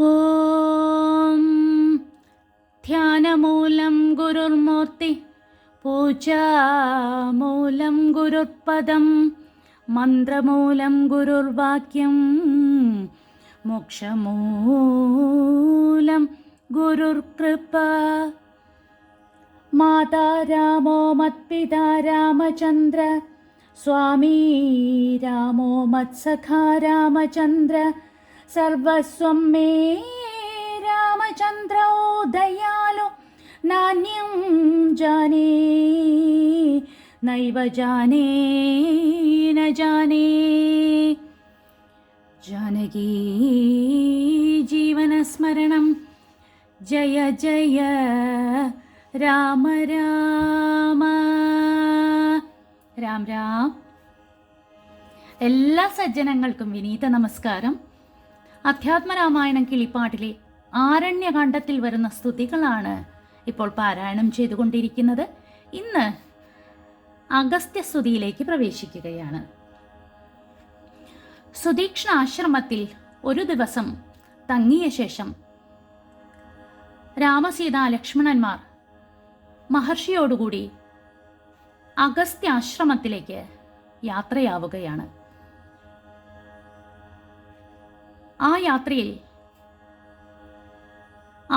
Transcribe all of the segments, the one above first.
ഓം. ധ്യാനമൂലം ഗുരുർമൂർത്തി പൂജാമൂലം ഗുരുർപദം മന്ത്രമൂലം ഗുരുർവാക്യം മോക്ഷമൂലം ഗുരുർകൃപ. മാതാ രാമോ മത്പിതാ രാമചന്ദ്ര സ്വാമീ രാമോ മത്സഖാ രാമചന്ദ്ര സർവസ്വം മേ രാമചന്ദ്രോ ദയാലു നാണ്യം ജാനേ നൈവ ജാനേ ന ജാനേ. ജാനകീ ജീവനസ്മരണം ജയ ജയ രാമ രാമ. രാം രാം. എല്ലാ സജ്ജനങ്ങൾക്കും വിനീത നമസ്കാരം. അധ്യാത്മരാമായണം കിളിപ്പാട്ടിലെ ആരണ്യകാണ്ഡത്തിൽ വരുന്ന സ്തുതികളാണ് ഇപ്പോൾ പാരായണം ചെയ്തുകൊണ്ടിരിക്കുന്നത്. ഇന്ന് അഗസ്ത്യസ്തുതിയിലേക്ക് പ്രവേശിക്കുകയാണ്. സുദീക്ഷണ ആശ്രമത്തിൽ ഒരു ദിവസം തങ്ങിയ ശേഷം രാമസീത ലക്ഷ്മണന്മാർ മഹർഷിയോടുകൂടി അഗസ്ത്യാശ്രമത്തിലേക്ക് യാത്രയാവുകയാണ്. ആ യാത്രയിൽ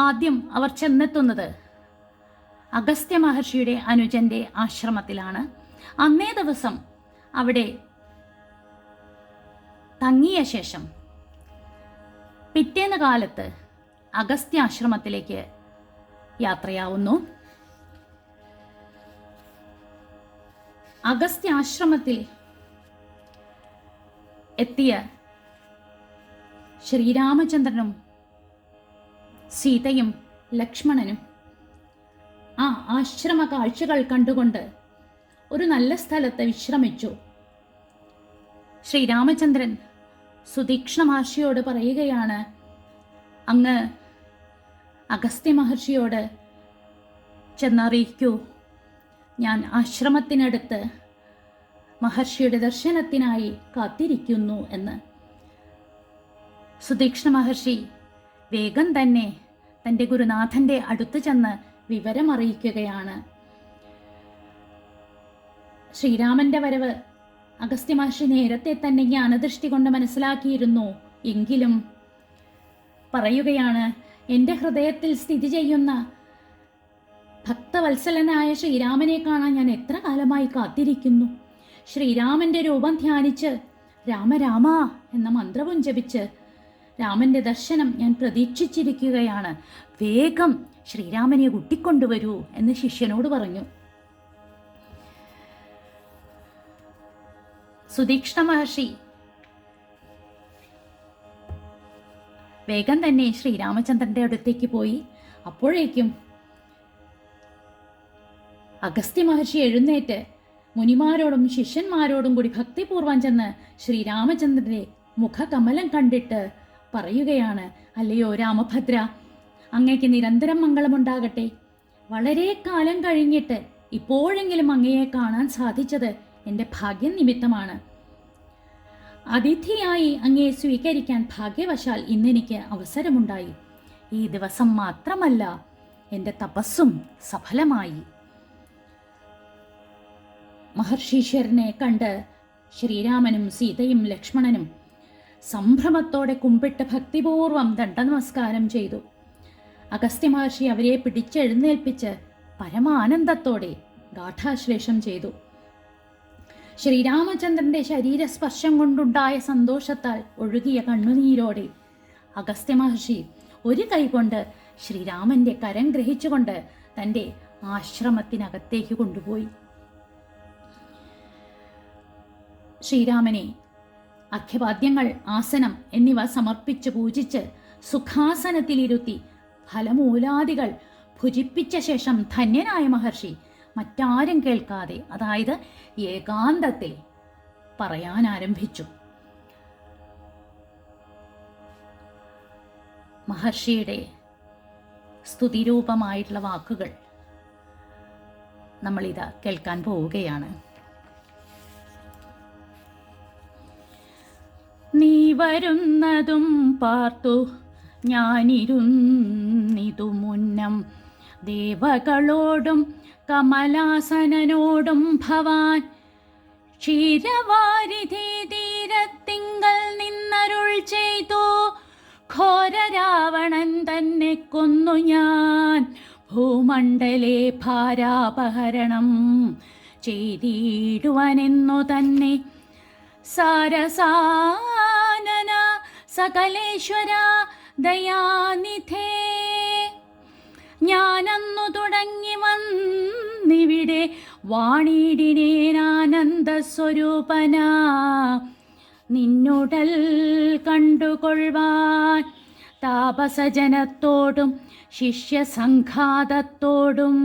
ആദ്യം അവർ ചെന്നെത്തുന്നത് അഗസ്ത്യ മഹർഷിയുടെ അനുജന്റെ ആശ്രമത്തിലാണ്. അന്നേ ദിവസം അവിടെ തങ്ങിയ ശേഷം പിറ്റേന്ന് കാലത്ത് അഗസ്ത്യ ആശ്രമത്തിലേക്ക് യാത്രയാവുന്നു. അഗസ്ത്യ ആശ്രമത്തിൽ എത്തിയ ശ്രീരാമചന്ദ്രനും സീതയും ലക്ഷ്മണനും ആ ആശ്രമ കാഴ്ചകൾ കണ്ടുകൊണ്ട് ഒരു നല്ല സ്ഥലത്ത് വിശ്രമിച്ചു. ശ്രീരാമചന്ദ്രൻ സുതീക്ഷ്ണ പറയുകയാണ് അങ്ങ് അഗസ്ത്യ മഹർഷിയോട് ചെന്നറിയിക്കൂ. ഞാൻ ആശ്രമത്തിനടുത്ത് മഹർഷിയുടെ ദർശനത്തിനായി കാത്തിരിക്കുന്നു എന്ന്. സുതീക്ഷ്ണ മഹർഷി വേഗം തന്നെ തന്റെ ഗുരുനാഥന്റെ അടുത്ത് ചെന്ന് വിവരമറിയിക്കുകയാണ്. ശ്രീരാമന്റെ വരവ് അഗസ്ത്യ മഹർഷി നേരത്തെ തന്നെ ജ്ഞാനദൃഷ്ടി കൊണ്ട് മനസ്സിലാക്കിയിരുന്നു എങ്കിലും പറയുകയാണ് എന്റെ ഹൃദയത്തിൽ സ്ഥിതി ചെയ്യുന്ന ഭക്തവത്സലനായ ശ്രീരാമനെ കാണാൻ ഞാൻ എത്ര കാലമായി കാത്തിരിക്കുന്നു. ശ്രീരാമന്റെ രൂപം ധ്യാനിച്ച് രാമരാമ എന്ന മന്ത്രവും ജപിച്ച് രാമന്റെ ദർശനം ഞാൻ പ്രതീക്ഷിച്ചിരിക്കുകയാണ്. വേഗം ശ്രീരാമനെ കൂട്ടിക്കൊണ്ടുവരൂ എന്ന് ശിഷ്യനോട് പറഞ്ഞു. സുദീക്ഷണ മഹർഷി വേഗം തന്നെ ശ്രീരാമചന്ദ്രന്റെ അടുത്തേക്ക് പോയി. അപ്പോഴേക്കും അഗസ്ത്യ മഹർഷി എഴുന്നേറ്റ് മുനിമാരോടും ശിഷ്യന്മാരോടും കൂടി ഭക്തിപൂർവം ചെന്ന് ശ്രീരാമചന്ദ്രന്റെ മുഖകമലം കണ്ടിട്ട് പറയുകയാണ് അല്ലയോ രാമഭദ്ര അങ്ങയ്ക്ക് നിരന്തരം മംഗളമുണ്ടാകട്ടെ. വളരെ കാലം കഴിഞ്ഞിട്ട് ഇപ്പോഴെങ്കിലും അങ്ങയെ കാണാൻ സാധിച്ചത് എന്റെ ഭാഗ്യം നിമിത്തമാണ് അതിഥിയായി അങ്ങയെ സ്വീകരിക്കാൻ ഭാഗ്യവശാൽ ഇന്നെനിക്ക് അവസരമുണ്ടായി. ഈ ദിവസം മാത്രമല്ല എന്റെ തപസ്സും സഫലമായി. മഹർഷീശ്വരനെ കണ്ട് ശ്രീരാമനും സീതയും ലക്ഷ്മണനും സംഭ്രമത്തോടെ കുമ്പിട്ട് ഭക്തിപൂർവം ദണ്ഡനമസ്കാരം ചെയ്തു. അഗസ്ത്യമഹർഷി അവരെ പിടിച്ചെഴുന്നേൽപ്പിച്ച് പരമാനന്ദത്തോടെ ഗാഠാശ്ലേഷം ചെയ്തു. ശ്രീരാമചന്ദ്രന്റെ ശരീരസ്പർശം കൊണ്ടുണ്ടായ സന്തോഷത്താൽ ഒഴുകിയ കണ്ണുനീരോടെ അഗസ്ത്യമഹർഷി ഒരു കൈകൊണ്ട് ശ്രീരാമന്റെ കരം ഗ്രഹിച്ചുകൊണ്ട് തന്റെ ആശ്രമത്തിനകത്തേക്ക് കൊണ്ടുപോയി. ശ്രീരാമനെ അഖ്യവാദ്യങ്ങൾ ആസനം എന്നിവ സമർപ്പിച്ച് പൂജിച്ച് സുഖാസനത്തിലിരുത്തി ഫലമൂലാദികൾ ഭുജിപ്പിച്ച ശേഷം ധന്യനായ മഹർഷി മറ്റാരും കേൾക്കാതെ അതായത് ഏകാന്തത്തിൽ പറയാൻ ആരംഭിച്ചു. മഹർഷിയുടെ സ്തുതിരൂപമായിട്ടുള്ള വാക്കുകൾ നമ്മളിത് കേൾക്കാൻ പോവുകയാണ്. വരുന്നതും പാർത്തു ഞാനിരുന്നിതു മുന്നം. ദേവകളോടും കമലാസനോടും ഭവാൻ ക്ഷീരവാരിധി തീരത്തിങ്കൽ നിന്നരുൾ ചെയ്തു. ഘോരരാവണൻ തന്നെ കൊന്നു ഞാൻ. ഭൂമണ്ഡലേ ഭാരാപഹരണം ചെയ്തിടുവനെന്നു തന്നെ സാരസാനന സകലേശ്വര ദയാനിധേ. ഞാനന്നു തുടങ്ങി വന്നിവിടെ വാണിടിനേനാനന്ദ സ്വരൂപന. നിന്നുടൽ കണ്ടുകൊള്ളുവാൻ താപസജനത്തോടും ശിഷ്യസംഘാതത്തോടും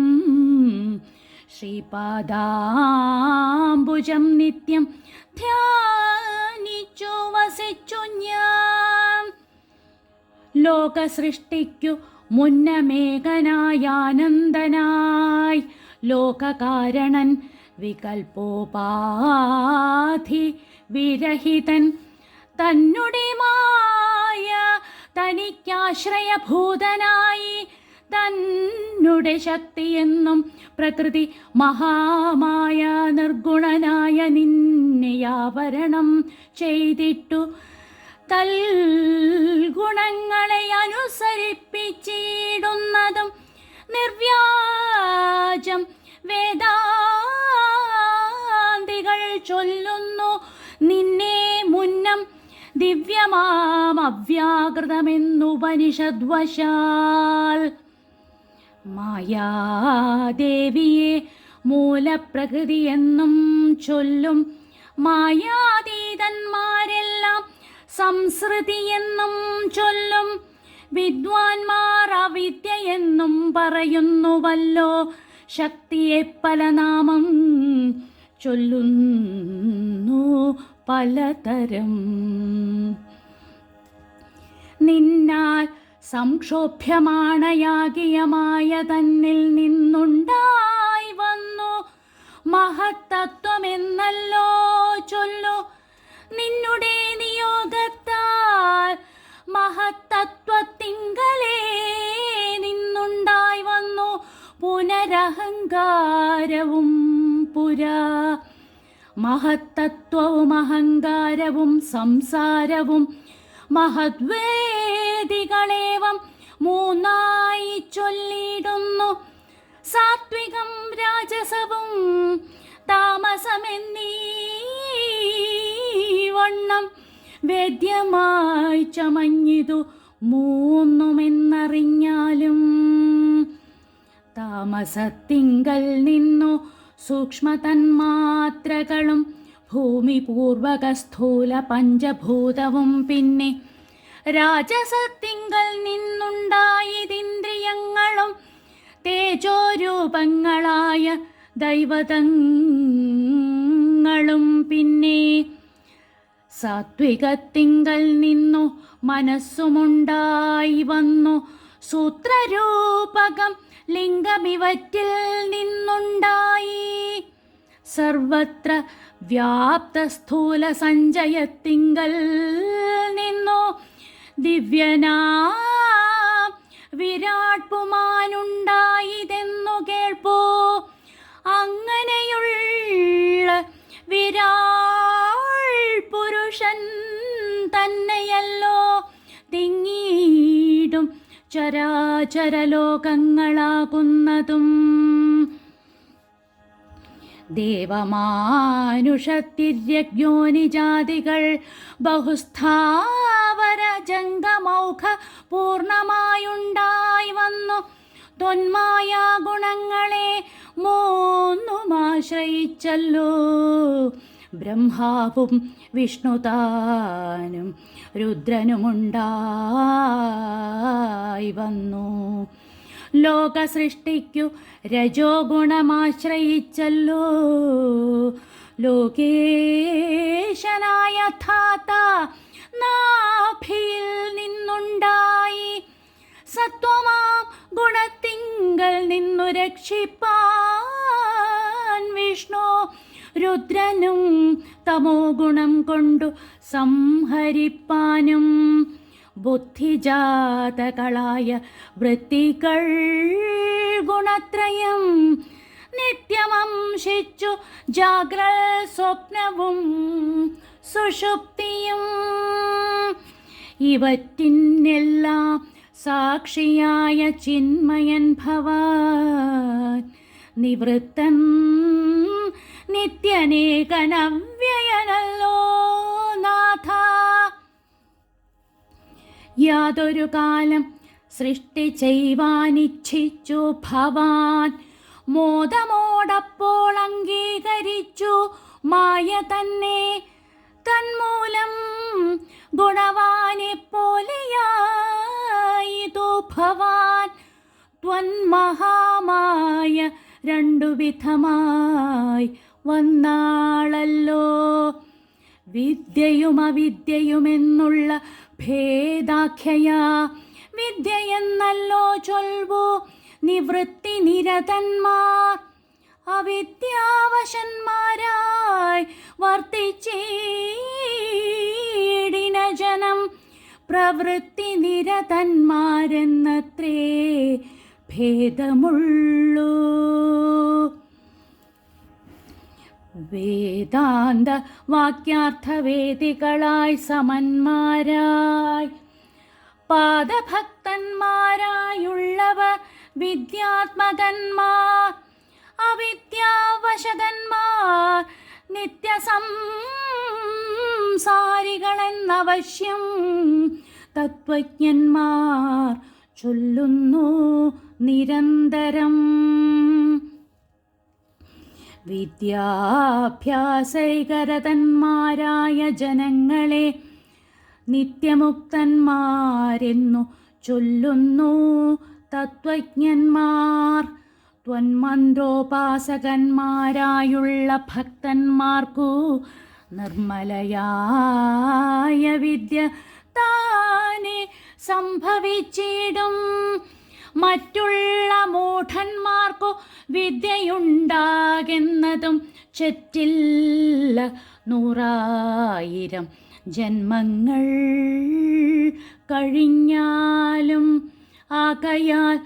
ശ്രീപാദാംബുജം നിത്യം ധ്യാനിച്ചു വസിച്ചു ഞാൻ. ലോകസൃഷ്ടിക്കു മുന്നമേകനായാനന്ദനായി ലോകകാരണൻ വികൽപോപാധി വിരഹിതൻ തന്നുടിമായ തനിക്കാശ്രയഭൂതനായി തന്നുടെ ശക്തിയെന്നും പ്രകൃതി മഹാമായ നിർഗുണനായ നിന്നെയാവരണം ചെയ്തിട്ടു. തൽഗുണങ്ങളെ അനുസരിപ്പിച്ചിടുന്നതും നിർവ്യാജം വേദാന്തികൾ ചൊല്ലുന്നു. നിന്നെ മുന്നം ദിവ്യമാം മായാദേവിയെ മൂലപ്രകൃതിയെന്നും ചൊല്ലും. മായാതീതന്മാരെല്ലാം സംസൃതിയെന്നും ചൊല്ലും. വിദ്വാൻമാർ അവിദ്യയെന്നും പറയുന്നുവല്ലോ. ശക്തിയെ പല നാമം ചൊല്ലുന്നു പലതരം. നിന്നാൽ സംക്ഷോഭ്യമാണയാകിയമായ തന്നിൽ നിന്നുണ്ടായി വന്നു. മഹത്തത്വമെന്നല്ലോ ചൊല്ലു. നിന്നുടെ നിയോഗത്താൽ മഹത്തത്വത്തിങ്കലേ നിന്നുണ്ടായി വന്നു. പുനരഹങ്കാരവും പുരാ. മഹത്തത്വവും അഹങ്കാരവും സംസാരവും മഹദ്വേദികളേവം മൂന്നായി ചൊല്ലിടുന്നു. സാത്വികം രാജസവും താമസമെന്നീ വണ്ണം വേദ്യമായി ചമഞ്ഞിതു മൂന്നുമെന്നറിഞ്ഞാലും താമസത്തിങ്കൽ നിന്നു സൂക്ഷ്മതന്മാത്രകളും ഭൂമി പൂർവക സ്ഥൂല പഞ്ചഭൂതവും പിന്നെ രാജസത്തിങ്കൽ നിന്നുണ്ടായതിന്ദ്രിയങ്ങളും തേജോരൂപങ്ങളായ ദൈവതങ്ങളും പിന്നെ സാത്വികത്തിങ്കൽ നിന്നു മനസ്സുമുണ്ടായി വന്നു. സൂത്രരൂപകം ലിംഗമിവറ്റിൽ നിന്നുണ്ടായി. സർവത്ര വ്യാപ്ത സ്ഥൂല സഞ്ചയത്തിങ്കൽ നിന്നു ദിവ്യനാ വിരാട് പുമാനുണ്ടായിതെന്നു കേൾപ്പോ. അങ്ങനെയുള്ള വിരാൾ പുരുഷൻ തന്നെയല്ലോ. തിങ്ങീടും ചരാചരലോകങ്ങളാകുന്നതും ദേവമാനുഷത്തിര്യജ്ഞോനിജാതികൾ ബഹുസ്ഥാവര ജംഗമൗഖ പൂർണമായുണ്ടായി വന്നു. തൊന്മായ ഗുണങ്ങളെ മൂന്നുമാശ്രയിച്ചല്ലോ. ബ്രഹ്മാവും വിഷ്ണുതാനും രുദ്രനുമുണ്ടായി വന്നു. ലോക സൃഷ്ടിക്കു രജോ ഗുണമാശ്രയിച്ചല്ലോ. ലോകേശനായ ധാത നാഭിയിൽ നിന്നുണ്ടായി. സത്വമാം ഗുണത്തിങ്കൽ നിന്നു രക്ഷിപ്പാൻ വിഷ്ണു രുദ്രനും തമോ ഗുണം കൊണ്ടു സംഹരിപ്പാനും ബുദ്ധിജാതകളായ വൃത്തികൾ ഗുണത്രയം നിത്യമംശിച്ചു ജാഗ്ര സ്വപ്നവും സുഷുപ്തിയും. ഇവറ്റിനെല്ലാം സാക്ഷിയായ ചിന്മയൻ ഭവാൻ നിവൃത്തൻ നിത്യനേകനവ്യയനല്ലോ യാതൊരു കാലം സൃഷ്ടി ചെയ്യുവാനിച്ഛിച്ചു ഭവാൻ. മോദമോടപ്പോൾ അംഗീകരിച്ചു മായ തന്നെ. തന്മൂലം ഗുണവാനെ പോലെയായിതു ഭവാൻ ത്വന്മഹാമായ രണ്ടു വിധമായി വന്നാളല്ലോ. വിദ്യയും അവിദ്യയുമെന്നുള്ള ഭേദാഖ്യ വിദ്യയെന്നല്ലോ ചൊൽവു നിവൃത്തി നിരതന്മാർ. അവിദ്യാവശന്മാരായി വർത്തിച്ചീടിന ജനം പ്രവൃത്തി നിരതന്മാരെന്നത്രേ ഭേദമുള്ളൂ. വേദാന്ത വാക്യാർത്ഥവേദികളായി സമന്മാരായി. പാദഭക്തന്മാരായുള്ളവർ വിദ്യാത്മകന്മാർ അവിദ്യാവശതന്മാർ നിത്യസംസാരികളെന്നവശ്യം തത്വജ്ഞന്മാർ ചൊല്ലുന്നു നിരന്തരം. വിദ്യാഭ്യാസൈകരതന്മാരായ ജനങ്ങളെ നിത്യമുക്തന്മാരെന്നു ചൊല്ലുന്നു തത്വജ്ഞന്മാർ. ത്വന്മന്ത്രോപാസകന്മാരായുള്ള ഭക്തന്മാർക്കു നിർമ്മലയായ വിദ്യ താനെ സംഭവിച്ചിടും. മറ്റുള്ള മൂഢന്മാർക്കോ വിദ്യയുണ്ടാകുന്നതും ചെറ്റില്ല നൂറായിരം ജന്മങ്ങൾ കഴിഞ്ഞാലും ആകയാൽ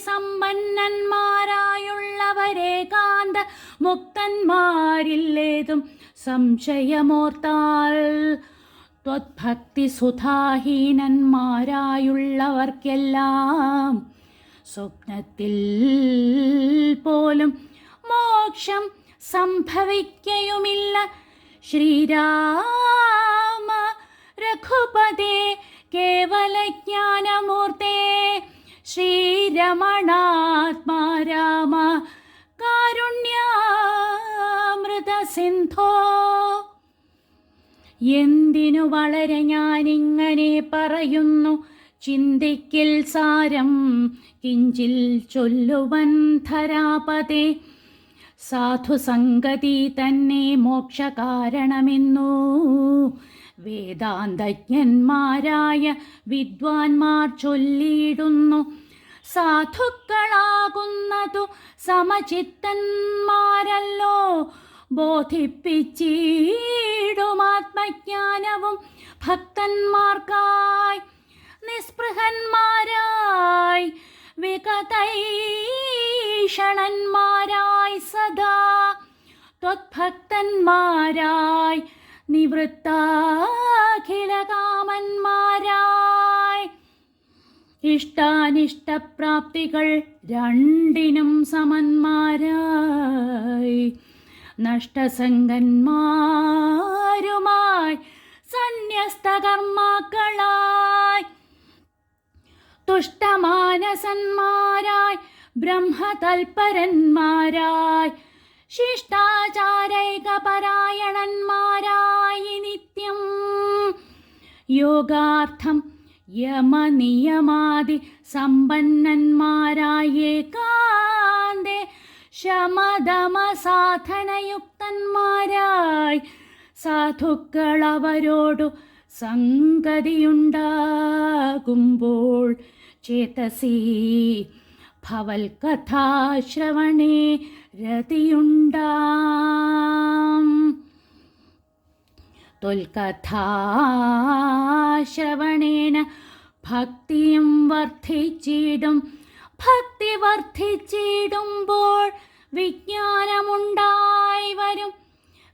സമ്പന്നന്മാരായുള്ളവരെ കാന്ത മുക്തന്മാരില്ലേതും സംശയമോർത്താൽ ത്വദ്ഭക്തി സുധാഹീനന്മാരായുള്ളവർക്കെല്ലാം സ്വപ്നത്തിൽ പോലും മോക്ഷം സംഭവിക്കയുമില്ല. ശ്രീരാമ രഘുപതേ കേവലജ്ഞാനമൂർത്തേ ശ്രീരമണാത്മാ രാമ കാരുണ്യാമൃത സിന്ധോ എന്തിനു വളരെ ഞാനിങ്ങനെ പറയുന്നു? ചിന്തിക്കിൽ സാരം കിഞ്ചിൽ ചൊല്ലുവൻ ധരാപതേ. സാധുസംഗതി തന്നെ മോക്ഷകാരണമെന്നു. വേദാന്തജ്ഞന്മാരായ വിദ്വാൻമാർ ചൊല്ലിയിടുന്നു. സാധുക്കളാകുന്നതു സമചിത്തന്മാരല്ലോ. ബോധിപ്പിച്ചിടുമാത്മജ്ഞാനവും ഭക്തന്മാർക്കായി നിസ്പൃഹന്മാരായി വികതൈഷണന്മാരായി സദാ ത്വത്ഭക്തന്മാരായി നിവൃത്താഖിലകാമന്മാരായി. ഇഷ്ടാനിഷ്ടപ്രാപ്തികൾ രണ്ടിനും സമന്മാരായി. നഷ്ടസംഗന്മാരുമായി സന്യസ്തകർമാക്കളായി തുഷ്ടമാനസന്മാരായി ബ്രഹ്മതൽപരന്മാരായി ശിഷ്ടാചാരൈകപരായണന്മാരായി നിത്യം. യോഗാർത്ഥം യമനിയമാതി സമ്പന്നന്മാരായി ഏകാന്തേ ശമദമസാധനയുക്തന്മാരായി സാധുക്കൾ അവരോടു സംഗതിയുണ്ടാകുമ്പോൾ ചേതസി ഭവൽ കഥാശ്രവണേ രതിയുണ്ടാം. തൊൽകഥാശ്രവണേന ഭക്തിയും വർദ്ധിച്ചിടും ഭക്തി വർദ്ധിച്ചിടുമ്പോൾ വിജ്ഞാനമുണ്ടായി വരും.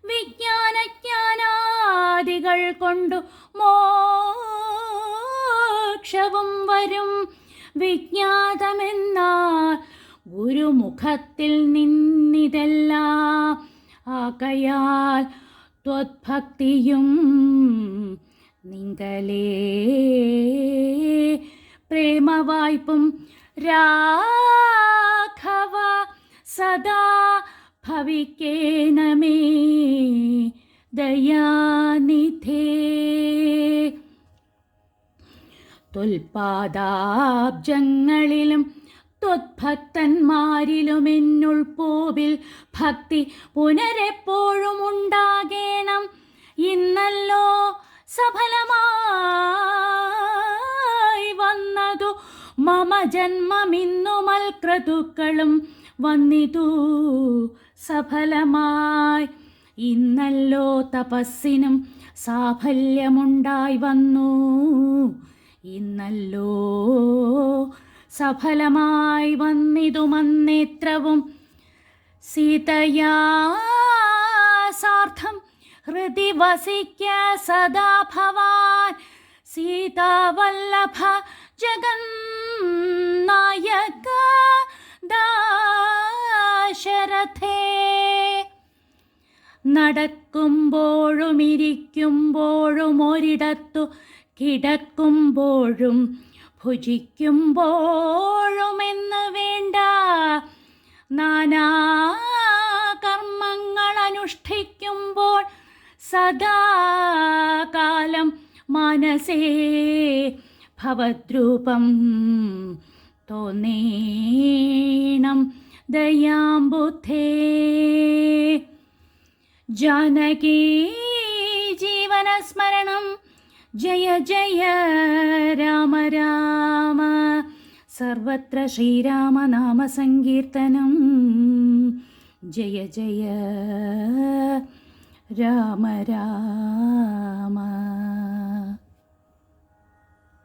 വിജ്ഞാനജ്ഞാനാദികൾ കൊണ്ടു മോക്ഷവും വരും. വിജ്ഞാതമെന്നാൽ ഗുരുമുഖത്തിൽ നിന്നിതെല്ലാം. ആകയാൽ ത്വത്ഭക്തിയും നിങ്കലേ. പ്രേമവായ്പും രാഘവ സദാ ഭവിക്കേണമേ. ദയാനിധേ. തൊൽപാദാബ്ജങ്ങളിലും ത്വത്ഭക്തന്മാരിലും എന്നുൾപ്പൂവിൽ ഭക്തി പുനരെപ്പോഴും ഉണ്ടാകേണം. ഇന്നല്ലോ സഫലമായി വന്നതു മമ ജന്മമിന്നു മൽക്രതുക്കളും വന്നിതു സഫലമായി. ഇന്നല്ലോ തപസ്സിനും സാഫല്യമുണ്ടായി വന്നു. ഇന്നല്ലോ സഫലമായി വന്നിതു മന്നേത്രവും സീതയാ സാർത്ഥം ഹൃദി വസിക്ക സദാ ഭവാൻ. സീതാവല്ലഭ ജഗന്നായക ദാശരഥേ. നടക്കുമ്പോഴും ഇരിക്കുമ്പോഴും ഒരിടത്തു കിടക്കുമ്പോഴും ഭുജിക്കുമ്പോഴും എന്ന് വേണ്ട. നാനാ കർമ്മങ്ങൾ അനുഷ്ഠിക്കുമ്പോൾ സദാകാലം മനസ്സേ ഭവദ്രൂപം തോന്നേണം ദയാബുദ്ധേ. ജാനകീ ജീവനസ്മരണം. ജയ ജയ രാമ രാമ. സർവത്ര ശ്രീരാമനാമസങ്കീർത്തനം ജയ ജയ രാമ രാമ.